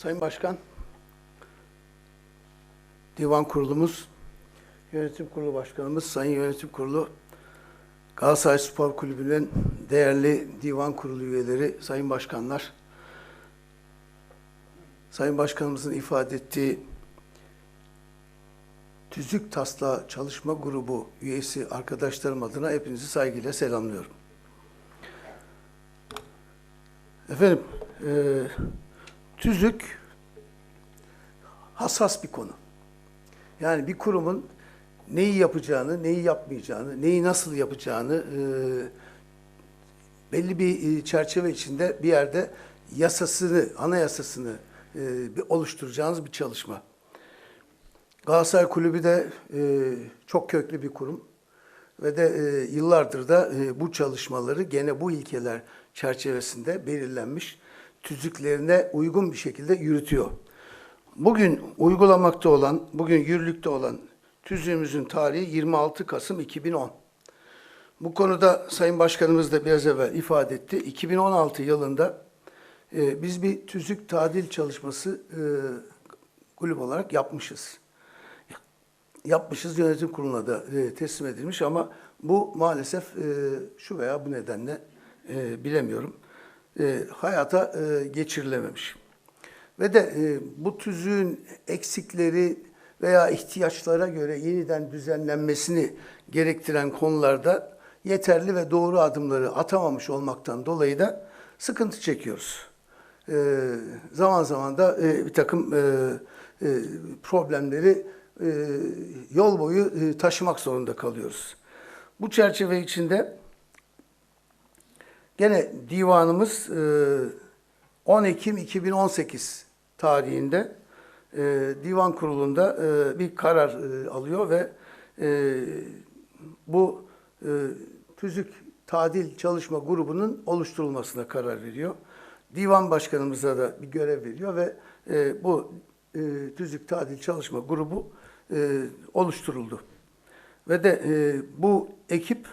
Sayın Başkan, Divan Kurulumuz, Yönetim Kurulu Başkanımız, Sayın Yönetim Kurulu, Galatasaray Spor Kulübü'nün değerli Divan Kurulu üyeleri, Sayın Başkanlar, Sayın Başkanımızın ifade ettiği Tüzük Taslağı Çalışma Grubu üyesi arkadaşlarım adına hepinizi saygıyla selamlıyorum. Efendim, e, tüzük hassas bir konu. Yani bir kurumun neyi yapacağını, neyi yapmayacağını, neyi nasıl yapacağını e, belli bir e, çerçeve içinde bir yerde yasasını, anayasasını e, oluşturacağınız bir çalışma. Galatasaray Kulübü de e, çok köklü bir kurum ve de e, yıllardır da e, bu çalışmaları gene bu ilkeler çerçevesinde belirlenmiş tüzüklerine uygun bir şekilde yürütüyor. Bugün uygulamakta olan, bugün yürürlükte olan tüzüğümüzün tarihi 26 Kasım 2010. Bu konuda Sayın Başkanımız da biraz evvel ifade etti. 2016 yılında e, biz bir tüzük tadil çalışması e, kulüp olarak yapmışız yapmışız yönetim kuruluna da e, teslim edilmiş ama bu maalesef e, şu veya bu nedenle e, bilemiyorum e, hayata e, geçirilememiş. Ve de e, bu tüzüğün eksikleri veya ihtiyaçlara göre yeniden düzenlenmesini gerektiren konularda yeterli ve doğru adımları atamamış olmaktan dolayı da sıkıntı çekiyoruz. E, zaman zaman da e, bir takım e, e, problemleri e, yol boyu e, taşımak zorunda kalıyoruz. Bu çerçeve içinde gene divanımız e, 10 Ekim 2018 tarihinde e, divan kurulunda e, bir karar e, alıyor ve e, bu e, tüzük tadil çalışma grubunun oluşturulmasına karar veriyor. Divan başkanımıza da bir görev veriyor ve e, bu e, tüzük tadil çalışma grubu e, oluşturuldu. Ve de e, bu ekip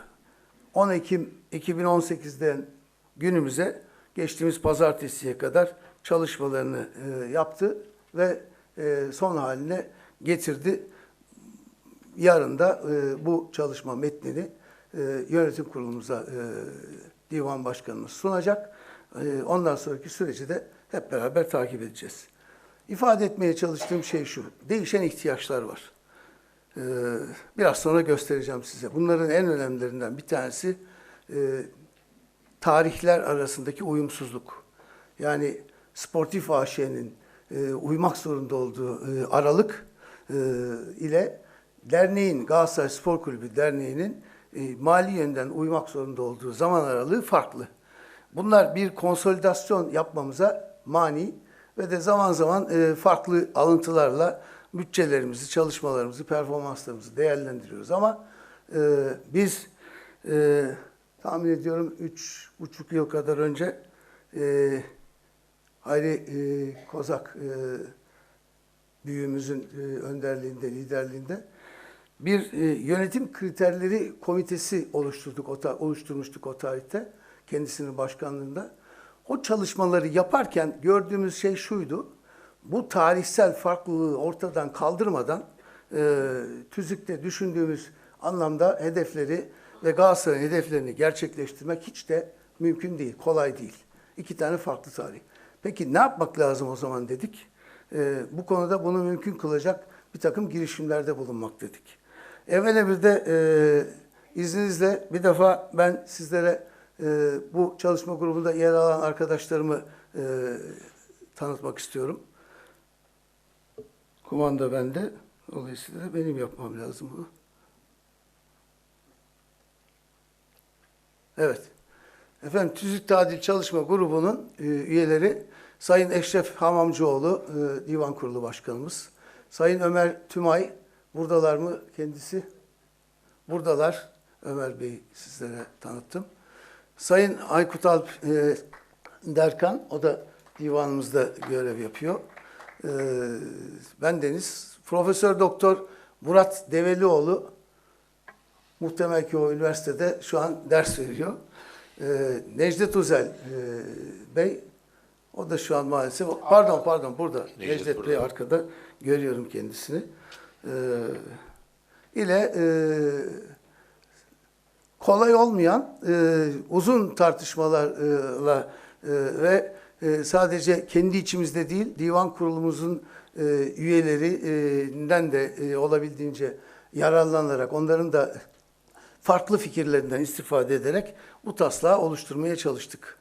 10 Ekim 2018'den günümüze geçtiğimiz pazartesiye kadar çalışmalarını e, yaptı ve e, son haline getirdi. Yarın da e, bu çalışma metnini e, yönetim kurulumuza e, divan başkanımız sunacak. E, ondan sonraki süreci de hep beraber takip edeceğiz. İfade etmeye çalıştığım şey şu, değişen ihtiyaçlar var. Ee, biraz sonra göstereceğim size. Bunların en önemlilerinden bir tanesi e, tarihler arasındaki uyumsuzluk. Yani Sportif AŞ'nin e, uymak zorunda olduğu e, aralık e, ile derneğin, Galatasaray Spor Kulübü Derneği'nin e, mali yönden uymak zorunda olduğu zaman aralığı farklı. Bunlar bir konsolidasyon yapmamıza mani ve de zaman zaman e, farklı alıntılarla bütçelerimizi, çalışmalarımızı, performanslarımızı değerlendiriyoruz. Ama e, biz e, tahmin ediyorum üç buçuk yıl kadar önce e, Hayri e, Kozak e, büyüğümüzün e, önderliğinde, liderliğinde bir e, yönetim kriterleri komitesi oluşturduk, o oluşturmuştuk o tarihte kendisinin başkanlığında. O çalışmaları yaparken gördüğümüz şey şuydu. Bu tarihsel farklılığı ortadan kaldırmadan e, tüzükte düşündüğümüz anlamda hedefleri ve Galatasaray'ın hedeflerini gerçekleştirmek hiç de mümkün değil, kolay değil. İki tane farklı tarih. Peki ne yapmak lazım o zaman dedik. E, bu konuda bunu mümkün kılacak bir takım girişimlerde bulunmak dedik. Evvela bir de e, izninizle bir defa ben sizlere e, bu çalışma grubunda yer alan arkadaşlarımı e, tanıtmak istiyorum. Kumanda bende. Dolayısıyla benim yapmam lazım bunu. Evet. Efendim Tüzük Tadil Çalışma Grubu'nun e, üyeleri Sayın Eşref Hamamcıoğlu, e, Divan Kurulu Başkanımız. Sayın Ömer Tümay, buradalar mı kendisi? Buradalar. Ömer Bey sizlere tanıttım. Sayın Aykut Alp e, Derkan, o da divanımızda görev yapıyor. E, ben Deniz. Profesör Doktor Murat Develioğlu, muhtemel ki o üniversitede şu an ders veriyor. E, Necdet Uzel e, Bey, O da şu an maalesef, pardon pardon burada. Necdet Necdet, Bey burada. arkada görüyorum kendisini. Ee, ile e, kolay olmayan e, uzun tartışmalarla e, ve e, sadece kendi içimizde değil divan kurulumuzun e, üyelerinden de e, olabildiğince yararlanarak onların da farklı fikirlerinden istifade ederek bu taslağı oluşturmaya çalıştık.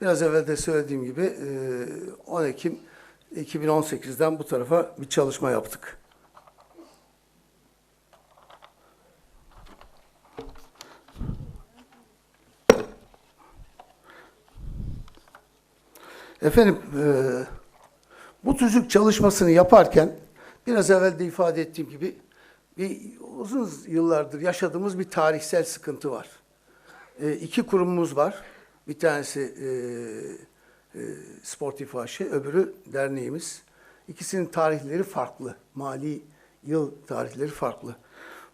Biraz evvel de söylediğim gibi e, 10 Ekim 2018'den bu tarafa bir çalışma yaptık. Efendim, e, bu tüzük çalışmasını yaparken biraz evvel de ifade ettiğim gibi bir uzun yıllardır yaşadığımız bir tarihsel sıkıntı var. E, iki kurumumuz var. Bir tanesi e, e, Sportif AŞ, öbürü derneğimiz. İkisinin tarihleri farklı. Mali yıl tarihleri farklı.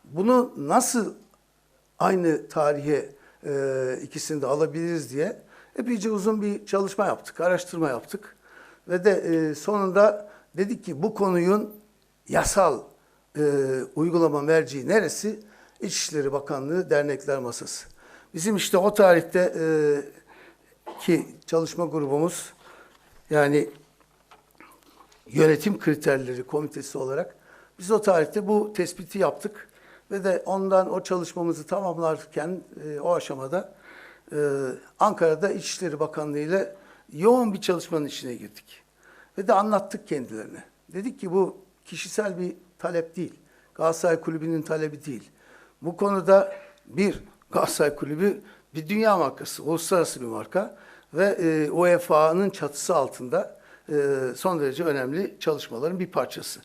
Bunu nasıl aynı tarihe e, ikisini de alabiliriz diye epeyce uzun bir çalışma yaptık, araştırma yaptık. Ve de e, sonunda dedik ki bu konuyun yasal e, uygulama merci neresi? İçişleri Bakanlığı Dernekler Masası. Bizim işte o tarihte e, ki çalışma grubumuz yani yönetim kriterleri komitesi olarak biz o tarihte bu tespiti yaptık ve de ondan o çalışmamızı tamamlarken e, o aşamada e, Ankara'da İçişleri Bakanlığı ile yoğun bir çalışmanın içine girdik. Ve de anlattık kendilerine. Dedik ki bu kişisel bir talep değil. Galatasaray Kulübü'nün talebi değil. Bu konuda bir Galatasaray Kulübü bir dünya markası, uluslararası bir marka ve e, UEFA'nın çatısı altında e, son derece önemli çalışmaların bir parçası.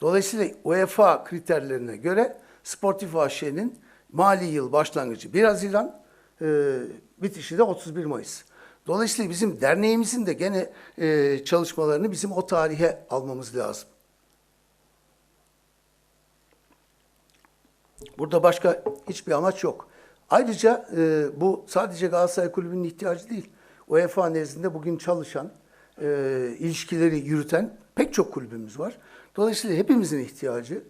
Dolayısıyla UEFA kriterlerine göre Sportif AŞ'nin mali yıl başlangıcı 1 Haziran, e, bitişi de 31 Mayıs. Dolayısıyla bizim derneğimizin de gene e, çalışmalarını bizim o tarihe almamız lazım. Burada başka hiçbir amaç yok. Ayrıca e, bu sadece Galatasaray Kulübü'nün ihtiyacı değil. UEFA nezdinde bugün çalışan, e, ilişkileri yürüten pek çok kulübümüz var. Dolayısıyla hepimizin ihtiyacı.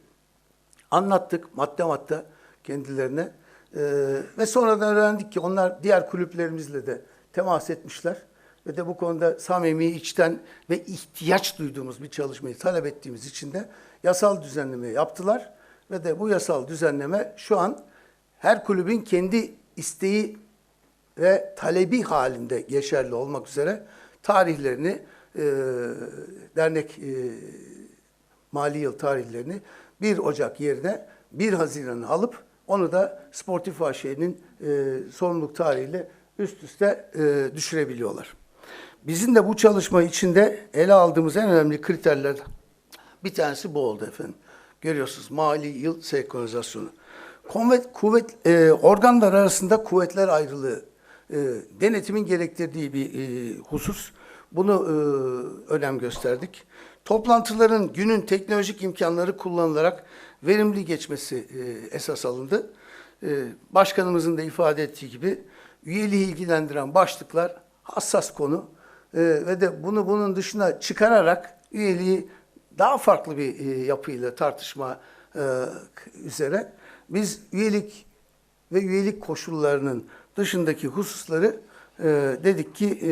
Anlattık madde madde kendilerine. E, ve sonradan öğrendik ki onlar diğer kulüplerimizle de temas etmişler. Ve de bu konuda samimi, içten ve ihtiyaç duyduğumuz bir çalışmayı talep ettiğimiz için de yasal düzenleme yaptılar. Ve de bu yasal düzenleme şu an her kulübün kendi isteği ve talebi halinde geçerli olmak üzere tarihlerini, e, dernek e, mali yıl tarihlerini 1 Ocak yerine 1 Haziran'ı alıp onu da Sportif AŞ'nin e, sorumluluk tarihiyle üst üste e, düşürebiliyorlar. Bizim de bu çalışma içinde ele aldığımız en önemli kriterler bir tanesi bu oldu efendim. Görüyorsunuz mali yıl senkronizasyonu. Kuvvet, kuvvet e, organlar arasında kuvvetler ayrılığı e, denetimin gerektirdiği bir e, husus. Bunu e, önem gösterdik. Toplantıların günün teknolojik imkanları kullanılarak verimli geçmesi e, esas alındı. E, başkanımızın da ifade ettiği gibi üyeliği ilgilendiren başlıklar hassas konu e, ve de bunu bunun dışına çıkararak üyeliği daha farklı bir e, yapıyla tartışma e, üzere biz üyelik ve üyelik koşullarının dışındaki hususları e, dedik ki e,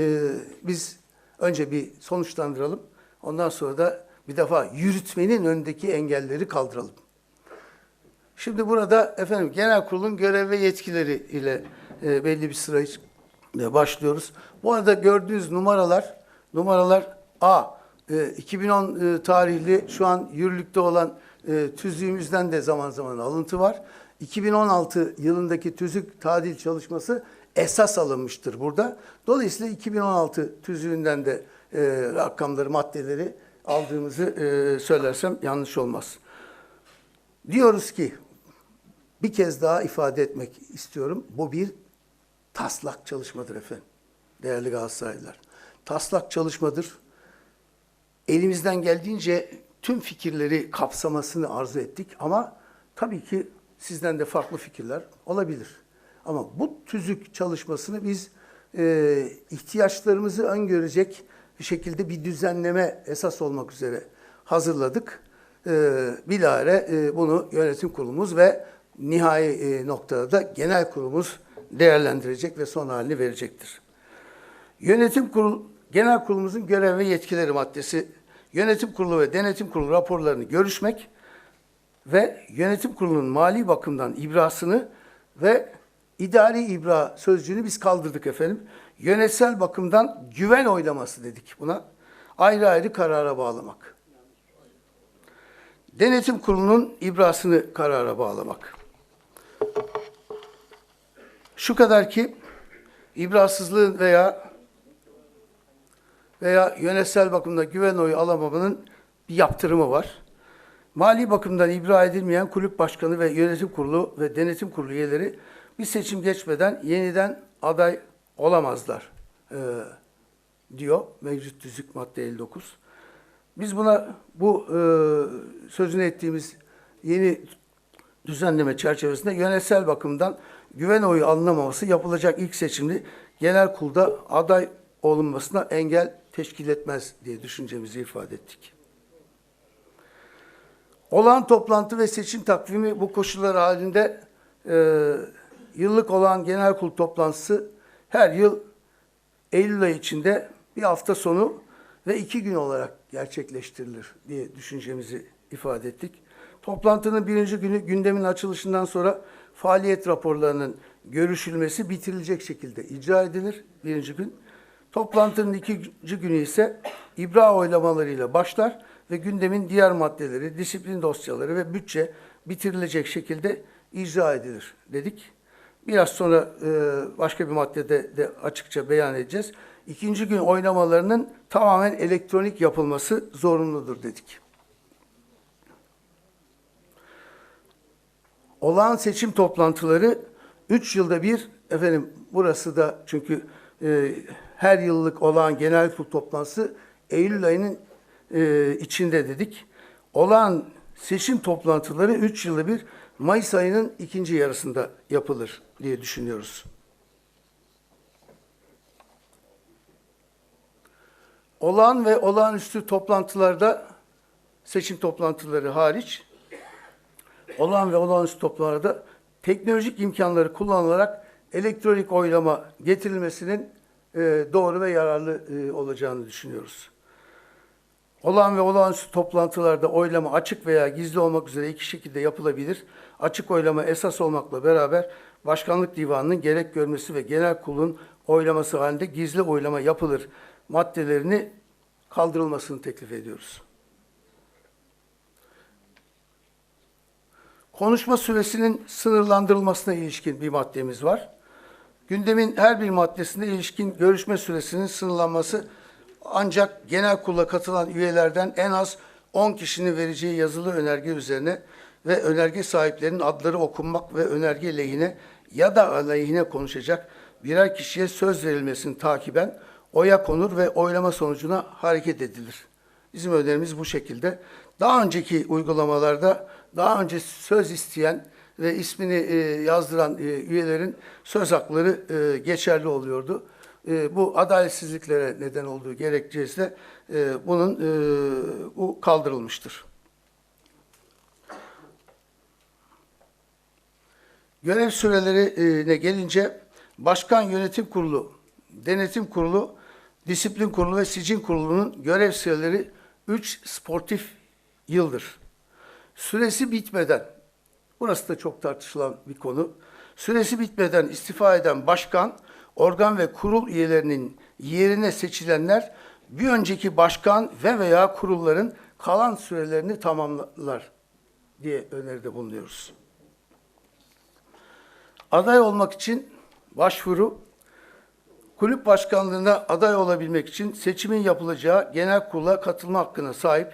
biz önce bir sonuçlandıralım. Ondan sonra da bir defa yürütmenin önündeki engelleri kaldıralım. Şimdi burada efendim genel kurulun görev ve yetkileri ile e, belli bir sırayı başlıyoruz. Bu arada gördüğünüz numaralar numaralar A e, 2010 e, tarihli şu an yürürlükte olan e, tüzüğümüzden de zaman zaman alıntı var. 2016 yılındaki tüzük tadil çalışması esas alınmıştır burada. Dolayısıyla 2016 tüzüğünden de e, rakamları, maddeleri aldığımızı e, söylersem yanlış olmaz. Diyoruz ki bir kez daha ifade etmek istiyorum. Bu bir taslak çalışmadır efendim. Değerli Galatasaraylılar. Taslak çalışmadır. Elimizden geldiğince tüm fikirleri kapsamasını arzu ettik ama tabii ki sizden de farklı fikirler olabilir. Ama bu tüzük çalışmasını biz e, ihtiyaçlarımızı öngörecek şekilde bir düzenleme esas olmak üzere hazırladık. Ee, bilahare e, bunu yönetim kurulumuz ve nihai e, noktada da genel kurulumuz değerlendirecek ve son halini verecektir. Yönetim kurulu, genel kurulumuzun görev ve yetkileri maddesi, yönetim kurulu ve denetim kurulu raporlarını görüşmek ve yönetim kurulunun mali bakımdan ibrasını ve idari ibra sözcüğünü biz kaldırdık efendim. Yönetsel bakımdan güven oylaması dedik buna. Ayrı ayrı karara bağlamak. Denetim kurulunun ibrasını karara bağlamak. Şu kadar ki ibrasızlığın veya veya yönetsel bakımda güven oyu alamamanın bir yaptırımı var. Mali bakımdan ibra edilmeyen kulüp başkanı ve yönetim kurulu ve denetim kurulu üyeleri bir seçim geçmeden yeniden aday olamazlar e, diyor mevcut tüzük madde 59. Biz buna bu e, sözünü ettiğimiz yeni düzenleme çerçevesinde yönetsel bakımdan güven oyu alınamaması yapılacak ilk seçimde genel kurulda aday olunmasına engel teşkil etmez diye düşüncemizi ifade ettik. Olağan toplantı ve seçim takvimi bu koşullar halinde e, yıllık olan genel kurul toplantısı her yıl Eylül ayı içinde bir hafta sonu ve iki gün olarak gerçekleştirilir diye düşüncemizi ifade ettik. Toplantının birinci günü gündemin açılışından sonra faaliyet raporlarının görüşülmesi bitirilecek şekilde icra edilir birinci gün. Toplantının ikinci günü ise ibra oylamalarıyla başlar ve gündemin diğer maddeleri, disiplin dosyaları ve bütçe bitirilecek şekilde icra edilir dedik. Biraz sonra e, başka bir maddede de açıkça beyan edeceğiz. İkinci gün oynamalarının tamamen elektronik yapılması zorunludur dedik. Olağan seçim toplantıları 3 yılda bir, efendim burası da çünkü e, her yıllık olağan genel kurul toplantısı Eylül ayının e, içinde dedik. Olağan seçim toplantıları 3 yılda bir Mayıs ayının ikinci yarısında yapılır diye düşünüyoruz. Olağan ve olağanüstü toplantılarda seçim toplantıları hariç olağan ve olağanüstü toplantılarda teknolojik imkanları kullanılarak elektronik oylama getirilmesinin e, doğru ve yararlı e, olacağını düşünüyoruz. Olağan ve olağanüstü toplantılarda oylama açık veya gizli olmak üzere iki şekilde yapılabilir. Açık oylama esas olmakla beraber Başkanlık Divanı'nın gerek görmesi ve genel kurulun oylaması halinde gizli oylama yapılır maddelerini kaldırılmasını teklif ediyoruz. Konuşma süresinin sınırlandırılmasına ilişkin bir maddemiz var. Gündemin her bir maddesinde ilişkin görüşme süresinin sınırlanması ancak genel kurula katılan üyelerden en az 10 kişinin vereceği yazılı önerge üzerine ve önerge sahiplerinin adları okunmak ve önerge lehine ya da aleyhine konuşacak birer kişiye söz verilmesini takiben oya konur ve oylama sonucuna hareket edilir. Bizim önerimiz bu şekilde. Daha önceki uygulamalarda daha önce söz isteyen ve ismini e, yazdıran e, üyelerin söz hakları e, geçerli oluyordu. E, bu adaletsizliklere neden olduğu gerekçesiyle e, bunun e, bu kaldırılmıştır. Görev sürelerine gelince Başkan Yönetim Kurulu, Denetim Kurulu, Disiplin Kurulu ve Sicin Kurulu'nun görev süreleri 3 sportif yıldır. Süresi bitmeden, burası da çok tartışılan bir konu, süresi bitmeden istifa eden başkan, organ ve kurul üyelerinin yerine seçilenler bir önceki başkan ve veya kurulların kalan sürelerini tamamlar diye öneride bulunuyoruz. Aday olmak için başvuru, kulüp başkanlığına aday olabilmek için seçimin yapılacağı genel kurula katılma hakkına sahip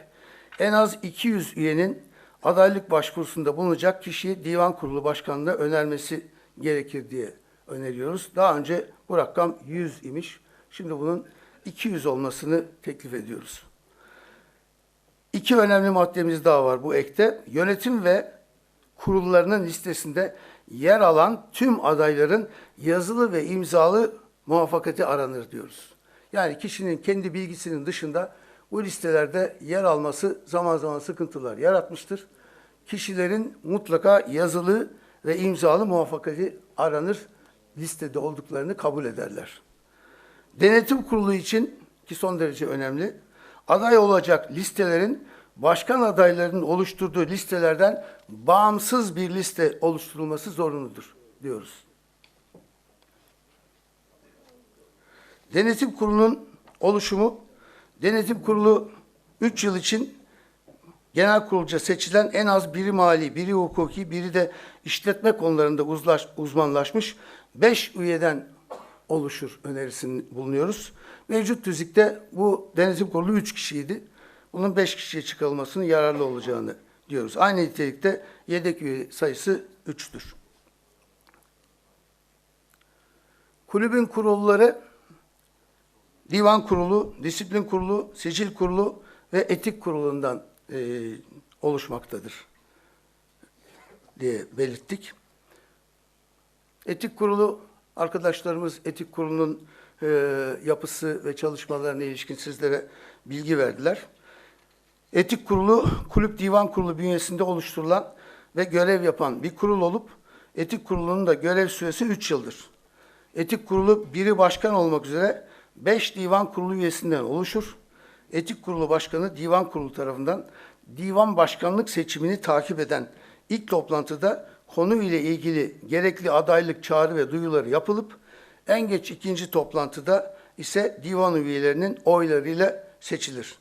en az 200 üyenin adaylık başvurusunda bulunacak kişiyi divan kurulu başkanlığına önermesi gerekir diye öneriyoruz. Daha önce bu rakam 100 imiş. Şimdi bunun 200 olmasını teklif ediyoruz. İki önemli maddemiz daha var bu ekte. Yönetim ve kurullarının listesinde yer alan tüm adayların yazılı ve imzalı muvaffakati aranır diyoruz. Yani kişinin kendi bilgisinin dışında bu listelerde yer alması zaman zaman sıkıntılar yaratmıştır. Kişilerin mutlaka yazılı ve imzalı muvaffakati aranır, listede olduklarını kabul ederler. Denetim kurulu için ki son derece önemli, aday olacak listelerin başkan adaylarının oluşturduğu listelerden bağımsız bir liste oluşturulması zorunludur diyoruz. Denetim kurulunun oluşumu, denetim kurulu 3 yıl için genel kurulca seçilen en az biri mali, biri hukuki, biri de işletme konularında uzlaş, uzmanlaşmış 5 üyeden oluşur önerisini bulunuyoruz. Mevcut tüzükte bu denetim kurulu 3 kişiydi. Bunun 5 kişiye çıkarılmasının yararlı olacağını diyoruz. Aynı nitelikte yedek üye sayısı 3'tür. Kulübün kurulları Divan Kurulu, Disiplin Kurulu, Sicil Kurulu ve Etik Kurulu'ndan e, oluşmaktadır diye belirttik. Etik Kurulu, arkadaşlarımız Etik Kurulu'nun e, yapısı ve çalışmalarına ilişkin sizlere bilgi verdiler. Etik Kurulu, Kulüp Divan Kurulu bünyesinde oluşturulan ve görev yapan bir kurul olup, Etik Kurulu'nun da görev süresi 3 yıldır. Etik Kurulu biri başkan olmak üzere 5 divan kurulu üyesinden oluşur. Etik Kurulu Başkanı Divan Kurulu tarafından divan başkanlık seçimini takip eden ilk toplantıda konu ile ilgili gerekli adaylık çağrı ve duyuları yapılıp en geç ikinci toplantıda ise divan üyelerinin oylarıyla seçilir.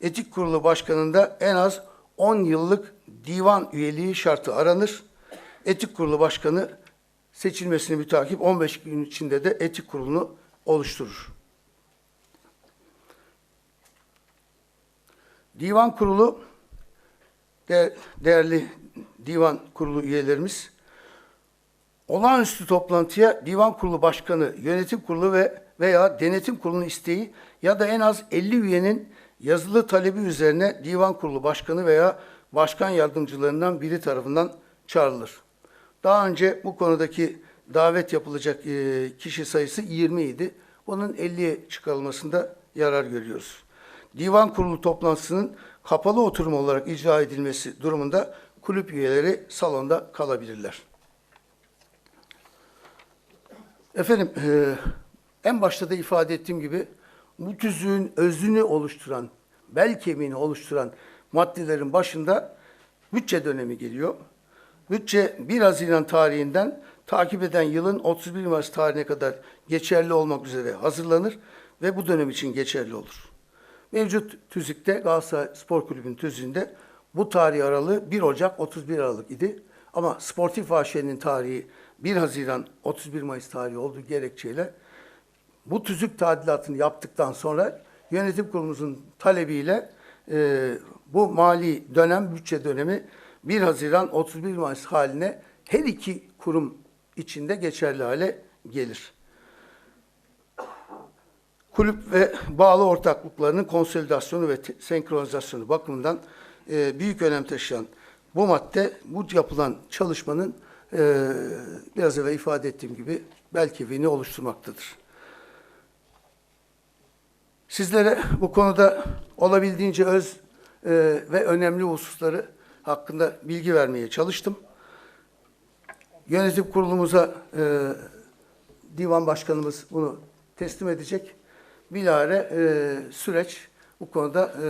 Etik Kurulu Başkanı'nda en az 10 yıllık divan üyeliği şartı aranır. Etik Kurulu Başkanı seçilmesini mütakip 15 gün içinde de etik kurulunu oluşturur. Divan kurulu de, değerli divan kurulu üyelerimiz olağanüstü toplantıya divan kurulu başkanı, yönetim kurulu ve veya denetim kurulunun isteği ya da en az 50 üyenin yazılı talebi üzerine divan kurulu başkanı veya başkan yardımcılarından biri tarafından çağrılır. Daha önce bu konudaki davet yapılacak e, kişi sayısı 20 idi. Bunun 50'ye çıkarılmasında yarar görüyoruz. Divan kurulu toplantısının kapalı oturum olarak icra edilmesi durumunda kulüp üyeleri salonda kalabilirler. Efendim, e, en başta da ifade ettiğim gibi bu tüzüğün özünü oluşturan, bel kemiğini oluşturan maddelerin başında bütçe dönemi geliyor. Bütçe 1 Haziran tarihinden takip eden yılın 31 Mayıs tarihine kadar geçerli olmak üzere hazırlanır ve bu dönem için geçerli olur. Mevcut tüzükte Galatasaray Spor Kulübü'nün tüzüğünde bu tarih aralığı 1 Ocak 31 Aralık idi. Ama Sportif AŞ'nin tarihi 1 Haziran 31 Mayıs tarihi olduğu gerekçeyle bu tüzük tadilatını yaptıktan sonra yönetim kurulumuzun talebiyle e, bu mali dönem, bütçe dönemi 1 Haziran 31 Mayıs haline her iki kurum içinde geçerli hale gelir. Kulüp ve bağlı ortaklıklarının konsolidasyonu ve senkronizasyonu bakımından e, büyük önem taşıyan bu madde, bu yapılan çalışmanın e, biraz evvel ifade ettiğim gibi belki oluşturmaktadır. Sizlere bu konuda olabildiğince öz e, ve önemli hususları hakkında bilgi vermeye çalıştım. Yönetim kurulumuza e, divan başkanımız bunu teslim edecek. Bilahare e, süreç bu konuda e,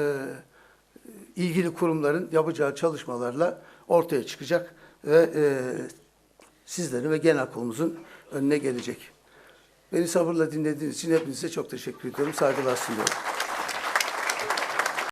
ilgili kurumların yapacağı çalışmalarla ortaya çıkacak ve e, sizlerin ve genel kurulumuzun önüne gelecek. Beni sabırla dinlediğiniz için hepinize çok teşekkür ediyorum. Saygılar sunuyorum.